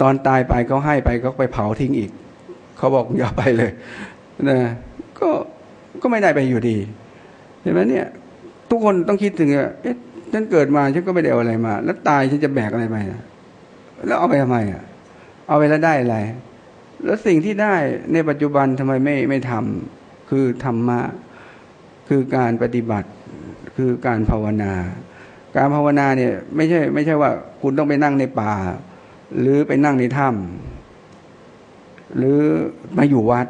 ตอนตายไปเขาให้ไปก็ไปเผาทิ้งอีก เขาบอกอย่าไปเลยนะก็ก็ไม่ได้ไปอยู่ดีเห็นไหมเนี่ย ทุกคนต้องคิดถึงว่าเอ๊ะฉันเกิดมาฉันก็ไม่ได้เอาอะไรมา แล้วตายฉันจะแบกอะไรไปอะแล้วเอาไปทำไมอะ เอาไปแล้วได้อะไร แล้วสิ่งที่ได้ในปัจจุบันทำไมไม่ไม่ทำคือธรรมะคือการปฏิบัติคือการภาวนา การภาวนาเนี่ย ไม่ใช่ ไม่ใช่ว่าคุณต้องไปนั่งในป่า หรือไปนั่งในถ้ำหรือมาอยู่วัด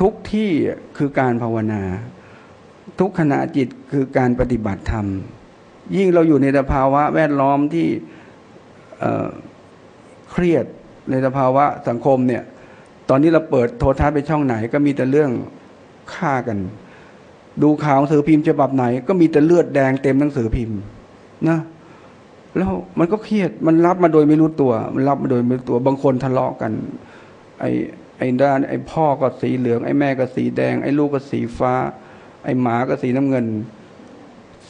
ทุกที่คือการภาวนา ทุกขณะจิตคือการปฏิบัติธรรม ยิ่งเราอยู่ในสภาวะแวดล้อมที่เเครียดในสภาวะสังคมเนี่ย ตอนนี้เราเปิดโทรทัศน์ไปช่องไหน ก็มีแต่เรื่องฆ่ากัน ดูข่าวหนังสือพิมพ์ฉบับไหน ก็มีแต่เลือดแดงเต็มหนังสือพิมพ์นะ แล้วมันก็เครียดมันรับมาโดยไม่รู้ตัว มันรับมาโดยไม่รู้ตัว บางคนทะเลาะกัน ไอ้ไอ้ด้าน ไอ้พ่อก็สีเหลือง ไอ้แม่ก็สีแดง ไอ้ลูกก็สีฟ้า ไอ้หมาก็สีน้ำเงิน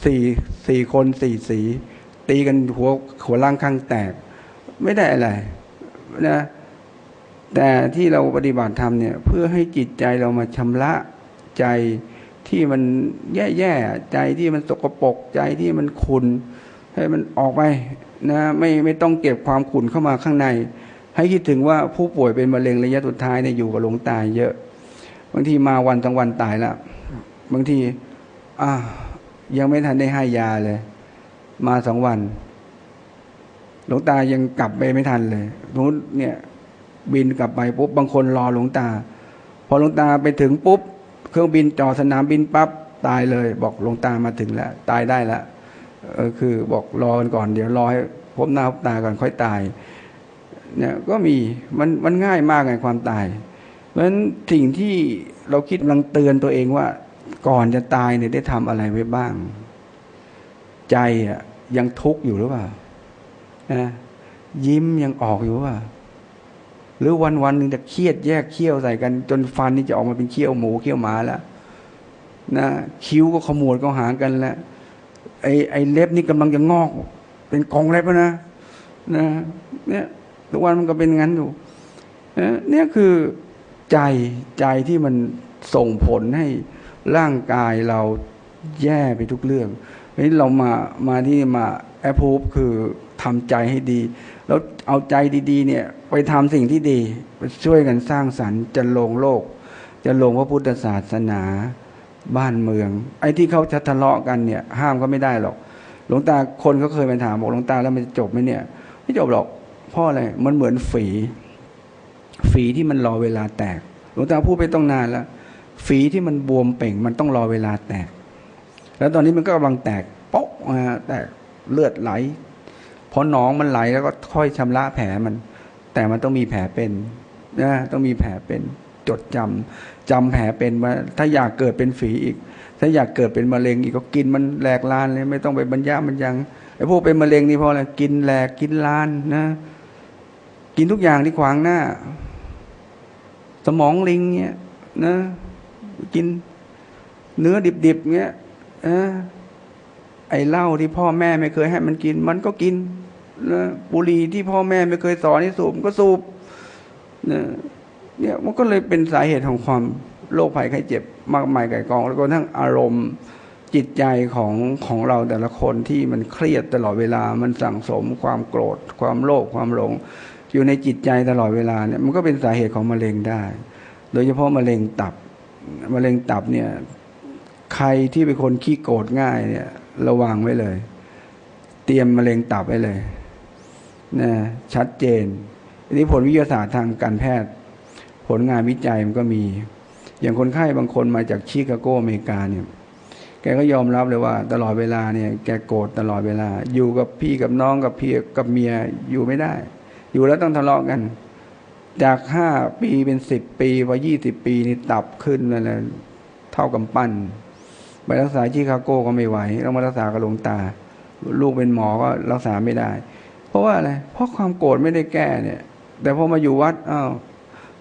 สี่สี่คนสี่สี ตีกันหัวหัวล่างข้างแตก ไม่ได้อะไรนะแต่ที่เราปฏิบัติธรรมเนี่ย เพื่อให้จิตใจเรามาชำระใจที่มันแย่ๆใจที่มันสกปรกใจที่มันขุน ให้มันออกไปนะไม่ไม่ต้องเก็บความขุนเข้ามาข้างใน ให้คิดถึงว่าผู้ป่วยเป็นมะเร็งระยะสุดท้ายเนี่ยอยู่กับหลงตายเยอะ บางทีมาวันทั้งวันตายล้วบางทีอ่ายังไม่ทันได้ให้ยาเลย มาสองวัน หลวงตายังกลับไปไม่ทันเลยนู้นเนี่ยบินกลับไปปุ๊บบางคนรอหลวงตา พอหลวงตาไปถึงปุ๊บ เครื่องบินจอดสนามบินปั๊บตายเลย บอกหลวงตามาถึงแล้ว ตายได้แล้ว คือบอกรอกันก่อนเดี๋ยวรอให้พบหน้าพบตาก่อนค่อยตายเนี่ยก็มีมันมันง่ายมากไงความตาย เพราะฉะนั้นสิ่งที่เราคิดกำลังเตือนตัวเองว่าก่อนจะตายเนี่ยได้ทำอะไรไว้บ้าง ใจอะยังทุกข์อยู่หรือเปล่านะยิ้มยังออกอยู่ว่า หรือวันวันหนึ่งจะเครียดแยกเขี้ยวใส่กัน จนฟันนี่จะออกมาเป็นเขี้ยวหมูเขี้ยวหมาแล้วนะคิ้วก็ขมวดก็หากันแล้ว ไอ้ไอ้เล็บนี่กำลังจะงอก เป็นกองเล็บนะนะเนี่ยทุกวันมันก็เป็นงั้นอยู่เนี่ยคือใจใจที่มันส่งผลให้ร่างกายเราแย่ไปทุกเรื่องนี้เรามามาที่มาแอปพูฟคือทำใจให้ดี แล้วเอาใจดีๆเนี่ยไปทำสิ่งที่ดีไปช่วยกันสร้างสรรค์จะลงโลก จะลงพระพุทธศาสนา บ้านเมือง ไอ้ที่เขาจะทะเลาะกันเนี่ย ห้ามก็ไม่ได้หรอก หลวงตาคนเขาเคยไปถามบอกหลวงตาแล้วมันจะจบไหมเนี่ย ไม่จบหรอกเพราะอะไรมันเหมือนฝี ฝีที่มันรอเวลาแตก หลวงตาพูดไปต้องนานแล้วฝีที่มันบวมเป่ง มันต้องรอเวลาแตก แล้วตอนนี้มันก็กำลังแตกโป๊ะแตกเลือดไหลพอหนองมันไหลแล้วก็ค่อยชำระแผลมัน แต่มันต้องมีแผลเป็นนะต้องมีแผลเป็น จดจำจำแผลเป็นว่าถ้าอยากเกิดเป็นฝีอีก ถ้าอยากเกิดเป็นมะเร็งอีกก็กินมันแหลกลานเลยไม่ต้องไปบรรยามันยังไอ้พวกเป็นมะเร็งนี่พราะอะไรกินแหลกกินลานนะ กินทุกอย่างที่ขวางหน้า สมองลิงเงี้ยนะกินเนื้อดิบๆเงี้ยไอ้เหล้าที่พ่อแม่ไม่เคยให้มันกิน มันก็กินนะบุหรี่ที่พ่อแม่ไม่เคยสอนให้สูบก็สูบนะ เนี่ยมันก็เลยเป็นสาเหตุของความโรคภัยไข้เจ็บมากมายไก่กอง แล้วก็ทั้งอารมณ์จิตใจของของเราแต่ละคนที่มันเครียดตลอดเวลามันสั่งสม ความโกรธ ความโลภความหลง อยู่ในจิตใจตลอดเวลาเนี่ยมันก็เป็นสาเหตุของมะเร็งได้ โดยเฉพาะมะเร็งตับมะเร็งตับเนี่ยใครที่เป็นคนขี้โกรธง่ายเนี่ยระวังไว้เลย เตรียมมะเร็งตับไว้เลยนะชัดเจนอันนี้ผลวิทยาศาสตร์ทางการแพทย์ ผลงานวิจัยมันก็มี อย่างคนไข้บางคนมาจากชิคาโกอเมริกาเนี่ยแกก็ยอมรับเลยว่า ตลอดเวลาเนี่ยแกโกรธตลอดเวลา อยู่กับพี่กับน้องกับพี่กับเมียอยู่ไม่ได้ อยู่แล้วต้องทะเลาะกัน จากห้าปีเป็นสิบปีพอยี่สิบปีนี่ตับขึ้นอะไรเท่ากับปั้นไปรักษาที่คาโกก็ไม่ไหวต้องมารักษากับหลวงตา ลูกเป็นหมอก็รักษาไม่ได้ เพราะว่าอะไรเพราะความโกรธไม่ได้แก้เนี่ย แต่พอมาอยู่วัดอ้าว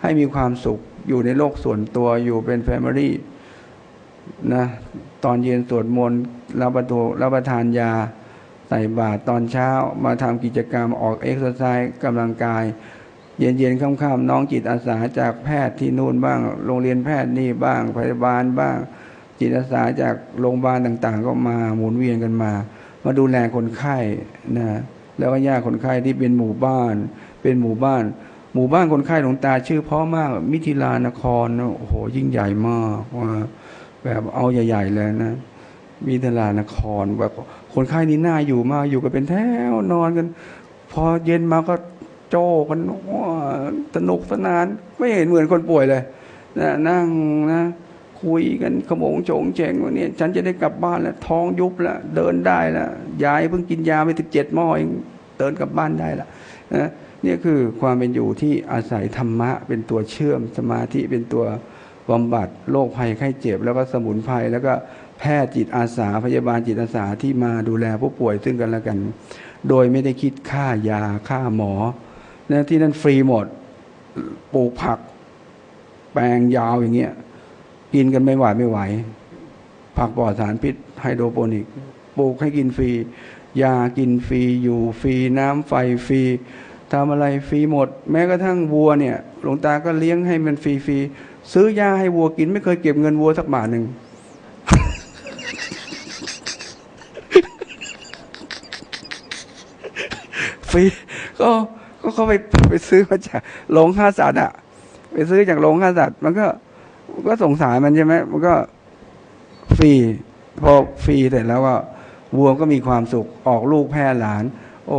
ให้มีความสุขอยู่ในโลกส่วนตัวอยู่เป็นแฟมิลี่นะตอนเย็นสวดมนต์รับประทรับประทานยาใส่บาตรตอนเช้ามาทำกิจกรรมออกเอ็กซ์ไซส์กำลังกาย เย็นๆค่ำๆน้องจิตอาสาจากแพทย์ที่นู่นบ้าง โรงเรียนแพทย์นี่บ้างพยาบาลบ้าง จิตอาสาจากโรงพยาบาลต่างๆ ก็มาหมุนเวียนกันมา มาดูแลคนไข้นะแล้วก็ญาติคนไข้ที่เป็นหมู่บ้าน เป็นหมู่บ้าน หมู่บ้านคนไข้หลวงตาชื่อเพราะมากมิถิลานครโอ้โหยิ่งใหญ่มากว่าแบบเอาใหญ่ ๆ เลยนะมิถิลานครแบบคนไข้นี่น่าอยู่มากอยู่กันเป็นแถวนอนกัน พอเย็นมาก็โจกันว้าสนุกสนาน ไม่เห็นเหมือนคนป่วยเลยนะนั่งนะคุยกันขโมงโฉงเฉงวันนี้ฉันจะได้กลับบ้านแล้วท้องยุบแล้วเดินได้แล้วยายเพิ่งกินยาไปสิบเจ็ดหม้อเองเดินกลับบ้านได้แล้วนะเนี่ยคือความเป็นอยู่ที่อาศัยธรรมะ เป็นตัวเชื่อมสมาธิเป็นตัวบำบัดโรคภัยไข้เจ็บ แล้วก็สมุนไพรแล้วก็แพทย์จิตอาสาพยาบาลจิตอาสาที่มาดูแลผู้ป่วยซึ่งกันและกัน โดยไม่ได้คิดค่ายาค่าหมอนะที่นั่นฟรีหมดปลูกผัก แปลงยาวอย่างเงี้ยกินกันไม่ไหวไม่ไหว ผักปลอดสารพิษไฮโดรโปนิกปลูกให้กินฟรียากินฟรีอยู่ฟรีน้ำไฟฟรี ทำอะไรฟรีหมด แม้กระทั่งวัวเนี่ยหลวงตาก็เลี้ยงให้มันฟรีฟรีซื้อยาให้วัวกินไม่เคยเก็บเงินวัวสักบาทหนึ่งฟรีก็ก็เขาไปไปซื้อมาจากโรงฆ่าสัตว์อะไปซื้อจากโรงฆ่าสัตว์มันก็ก็สงสารมันใช่ไหมมันก็ฟรีพอฟรีเสร็จแล้วก็วัวก็มีความสุขออกลูกแพร่หลาน โอ้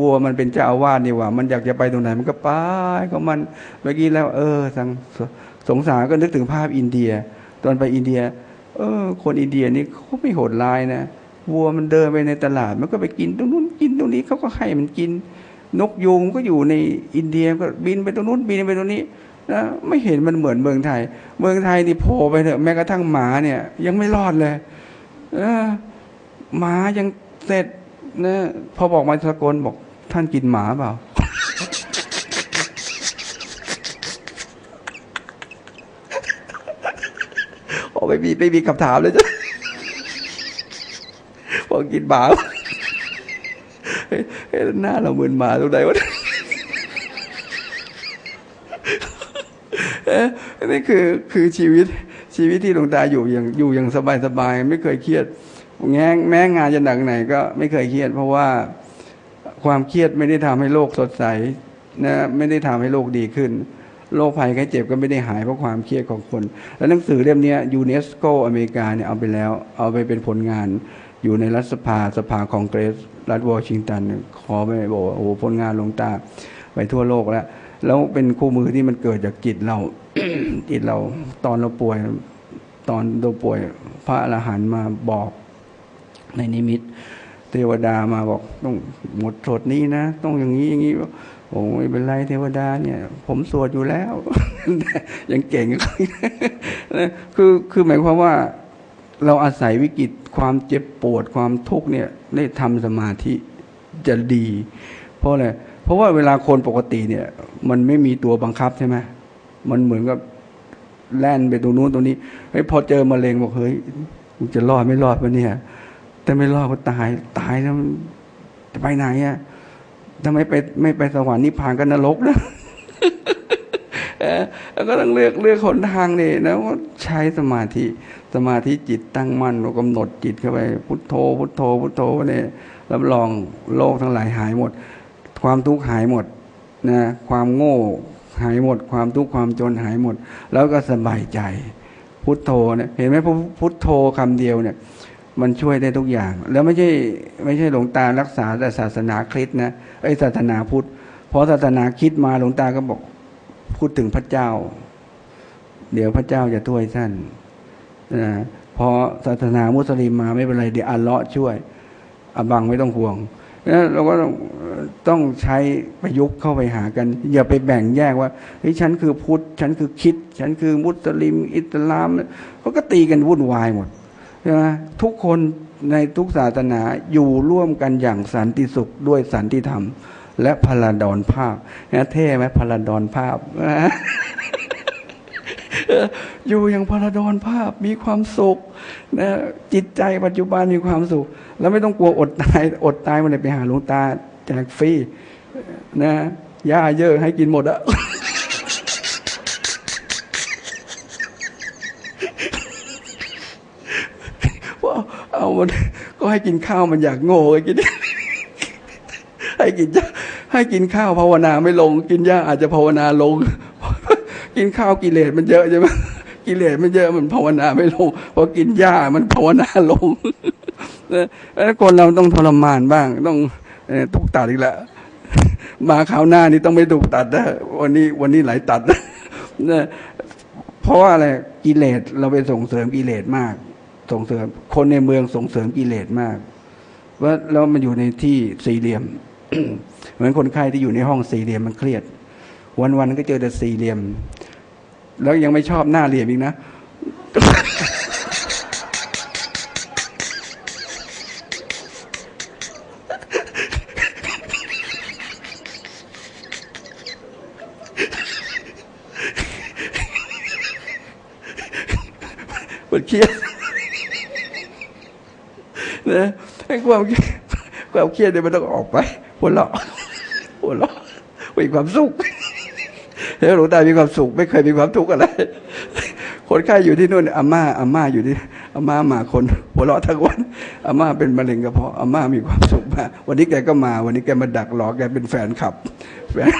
วัวมันเป็นเจ้าอาวาสนี่หว่า มันอยากจะไปตรงไหนมันก็ไปก็มันเมื่อกี้แล้ว เออสังสสงสารก็นึกถึงภาพอินเดีย ตอนไปอินเดีย เออ คนอินเดียนี่เขาไม่โหดร้ายนะวัวมันเดินไปในตลาด มันก็ไปกินตรงนู้นกินตรงนี้เขาก็ให้มันกิน นกยูงก็อยู่ในอินเดียก็บินไปตรงนู้นบินไปตรงนี้นะไม่เห็นมันเหมือนเมืองไทย เมืองไทยนี่โผล่ไปเถอะแม้กระทั่งหมาเนี่ย ยังไม่รอดเลยเออหมายังเสร็จ นะพอบอกมาสกลบอกท่านกินหมาเปล่า โอ้ไม่มีไม่มีคำถามเลยจ้ะบอกกินหมาเฮ้ยหน้าเราเหมือนหมาตรงไหนวะเอ๊ะนี่คือคือชีวิตชีวิตที่หลวงตาอยู่อย่างอยู่อย่างสบายสบายๆไม่เคยเครียด แง้แม้งานจะหนักไหนก็ไม่เคยเครียด เพราะว่าความเครียดไม่ได้ทำให้โลกสดใสนะไม่ได้ทำให้โลกดีขึ้น โรคภัยไข้เจ็บก็ไม่ได้หายเพราะความเครียดของคน แล้วหนังสือเล่มนี้ยูเนสโกอเมริกาเนี่ยเอาไปแล้ว เอาไปเป็นผลงานอยู่ในรัฐสภาสภาคองเกรส รัฐวอชิงตัน ขอไปบอกว่าโอ้โหผลงานลงตาไปทั่วโลกแล้ว แล้วเป็นคู่มือที่มันเกิดจากจิตเราจิตเราตอนเราป่วย ตอนเราป่วยพระอรหันต์มาบอก ในนิมิต เทวดามาบอกต้องหมดโทษนี้นะ ต้องอย่างนี้อย่างนี้โอ้ไม่เป็นไรเทวดาเนี่ย ผมสวดอยู่แล้วยังเก่งนะคือคือหมายความว่า เราอาศัยวิกฤตความเจ็บปวดความทุกข์เนี่ยได้ทำสมาธิจะดี เพราะอะไรเพราะว่าเวลาคนปกติเนี่ย มันไม่มีตัวบังคับใช่ไหมมันเหมือนกับแล่นไปตรงนู้นตรงนี้เฮ้ยพอเจอมะเร็งบอกเฮ้ยจะรอดไม่รอดวะเนี่ย แต่ไม่รอดก็ตาย ตายแล้วจะไปไหนอะทำไม่ไปไม่ไปสวรรค์นิพพานกันรกนะแล้วก็ต้องเลือกเลือกหนทางนี่นะว่าใช้สมาธิสมาธิจิตตั้งมั่นเรากำหนดจิตเข้าไป พุทโธ พุทโธ พุทโธเนี่ยรับรองโลกทั้งหลายหายหมด ความทุกข์หายหมดนะความโง่หายหมด ความทุกข์ความจนหายหมด แล้วก็สบายใจ พุทโธเนี่ยเห็นไหมพุทโธคำเดียวเนี่ย มันช่วยได้ทุกอย่าง แล้วไม่ใช่ไม่ใช่หลวงตารักษาแต่ศาสนาคริสต์นะไอศาสนาพุทธพอศาสนาคิดมาหลวงตาก็บอกพูดถึงพระเจ้า เดี๋ยวพระเจ้าจะช่วยท่านนะพอศาสนามุสลิมมาไม่เป็นไรเดี๋ยวอัลเลาะห์ช่วยอบังไม่ต้องห่วงนะเราก็ต้องใช้ประยุกต์เข้าไปหากัน อย่าไปแบ่งแยกว่าเฮ้ยฉันคือพุทธ ฉันคือคิด ฉันคือมุสลิม อิสลามเขาก็ตีกันวุ่นวายหมด ใช่ไหมทุกคนในทุกศาสนาอยู่ร่วมกันอย่างสันติสุขด้วยสันติธรรม และพลาดอนภาพนะเท่ไหมพลาดอนภาพอยู่อย่างพลาดอนภาพมีความสุขนะจิตใจปัจจุบันมีความสุข แล้วไม่ต้องกลัวอดตายอดตายมันเลยไปหาหลวงตาแจกฟรีนะหญ้าเยอะให้กินหมดอะ ว่าเอา มันก็ให้กินข้าวมันอยากโง่ไอ้กินให้กินหญ้าให้กินข้าวภาวนาไม่ลง กินหญ้าอาจจะภาวนาลง กินข้าวกิเลสมันเยอะใช่ไหมกิเลสมันเยอะมันภาวนาไม่ลงพอกินหญ้ามันภาวนาลงแล้วคนเราต้องทรมานบ้าง ต้องเอ่อถูกตัดอีกแล้วมาคราวหน้านี่ต้องไม่ถูกตัดนะวันนี้วันนี้หลายตัดนะเพราะว่าอะไรกิเลสเราไปส่งเสริมกิเลสมาก ส่งเสริม คนในเมืองส่งเสริมกิเลสมาก ว่าแล้วมันอยู่ในที่สี่เหลี่ยม เหมือนคนไข้ที่อยู่ในห้องสี่เหลี่ยมมันเครียด วันๆก็เจอแต่สี่เหลี่ยม แล้วยังไม่ชอบหน้าเหลี่ยมอีกนะมันเครียด ไอ้ความเครียดความเครียดเนี่ยมันต้องออกไปหัวเราะหัวเราะมีความสุขแล้วหลวงตามีความสุข ไม่เคยมีความทุกข์อะไร คนไข้อยู่ที่นู่นอาม่าอาม่าอยู่ที่อาม่ามาคนหัวเราะทั้งวันอาม่าเป็นมะเร็งกระเพาะอาม่ามีความสุขมากวันนี้แกก็มา วันนี้แกมาดักรอแกเป็นแฟนคลับแฟน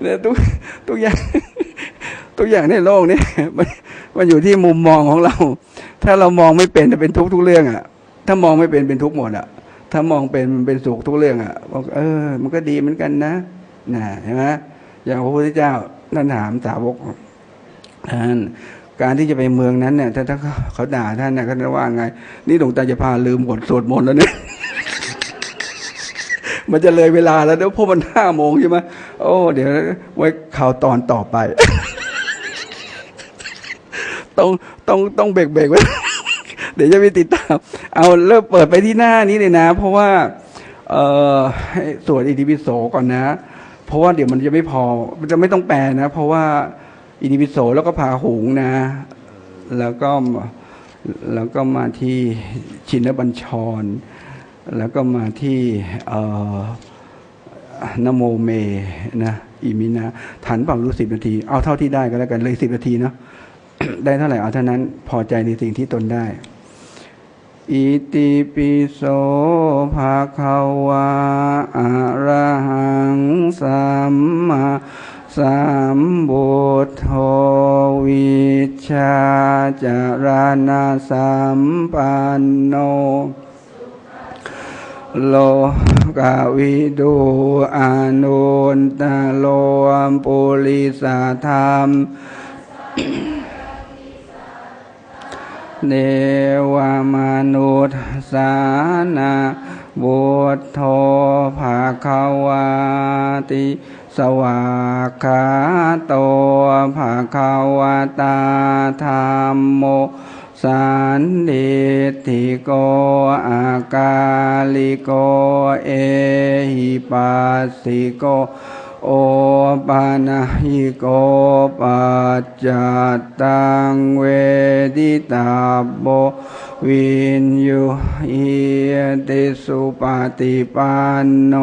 เนี่ยทุกทุกอย่าง ทุกอย่างในโลกนี้มันมันอยู่ที่มุมมองของเรา ถ้าเรามองไม่เป็นจะเป็นทุกทุกเรื่องอะ ถ้ามองไม่เป็นเป็นทุกหมดอะ ถ้ามองเป็นมันเป็นสุขทุกเรื่องอะบอกเออ มันก็ดีเหมือนกันนะนะเห็นไหมอย่างพระพุทธเจ้าท่านถามสาวกท่านการที่จะไปเมืองนั้นเนี่ยถ้าถ้าเขาด่าท่านเนี่ยเขาจะว่าไง นี่หลวงตาจะพาลืมบทสวดมนต์แล้วเนี่ยมันจะเลยเวลาแล้วเดี๋ยวพวกมันห้าโมงใช่ไหมโอ้ เดี๋ยวไว้ข่าวตอนต่อไป ต้องต้องต้องเบรกเบรกไว้เดี๋ยวจะไปติดตาม เอาเริ่มเปิดไปที่หน้านี้เลยนะ เพราะว่าเออสวดอิติปิโสก่อนนะ เพราะว่าเดี๋ยวมันจะไม่พอ มันจะไม่ต้องแปลนะ เพราะว่าอิติปิโสแล้วก็พาหุงนะ แล้วก็แล้วก็มาที่ชินบัญชร แล้วก็มาที่เออนโมเมนะอิมินะถันเปล่ารู้สิบนาที เอาเท่าที่ได้ก็แล้วกันเลยสิบนาทีเนาะ ได้เท่าไหร่เอาเท่านั้น พอใจในสิ่งที่ตนได้ อิติปิโสภะคะวาอะระหังสัมมาสัมบุทโธวิชาจารณะสัมปันโนโลกาวิดูอานุนตโลมปุริสาธรรม เนวามนุษย์สานาบุตโธภาควาติสวากขาโตภาคาวตาธรรมโมสันดิติโกอากาลิโกเอหิปัสสิโก โอปานาหิโกปัจจัตตังเวดิตาโบวินยูหิติสุปฏิปันโน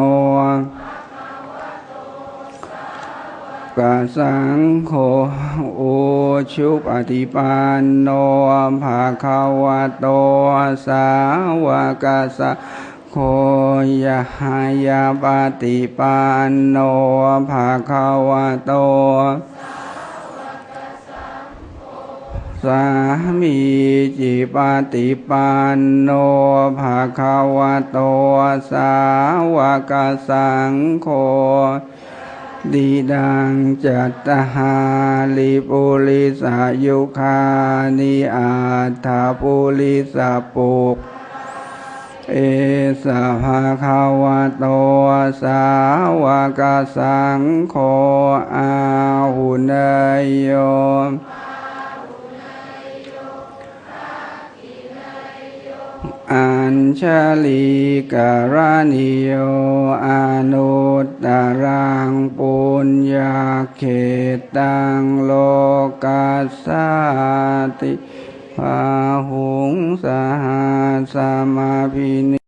กะสังโฆโอชุปฏิปันโนภาคาวะโตสาวกสัง โฆยหายาปฏิปันโนภาคาวะโต สามีจิปฏิปันโนภาคาวะโต สาวกสังโฆดีดังจัตตหาลิปุริสายุคานิอาถาปุริสาปุก เอสภาคาวโตสาวกสังโฆอาหุนยโยอัญชลีกรณิโยอนุตตรังปุญญาเขตังโลกัสสติ อาหุงสหัสสมาภิน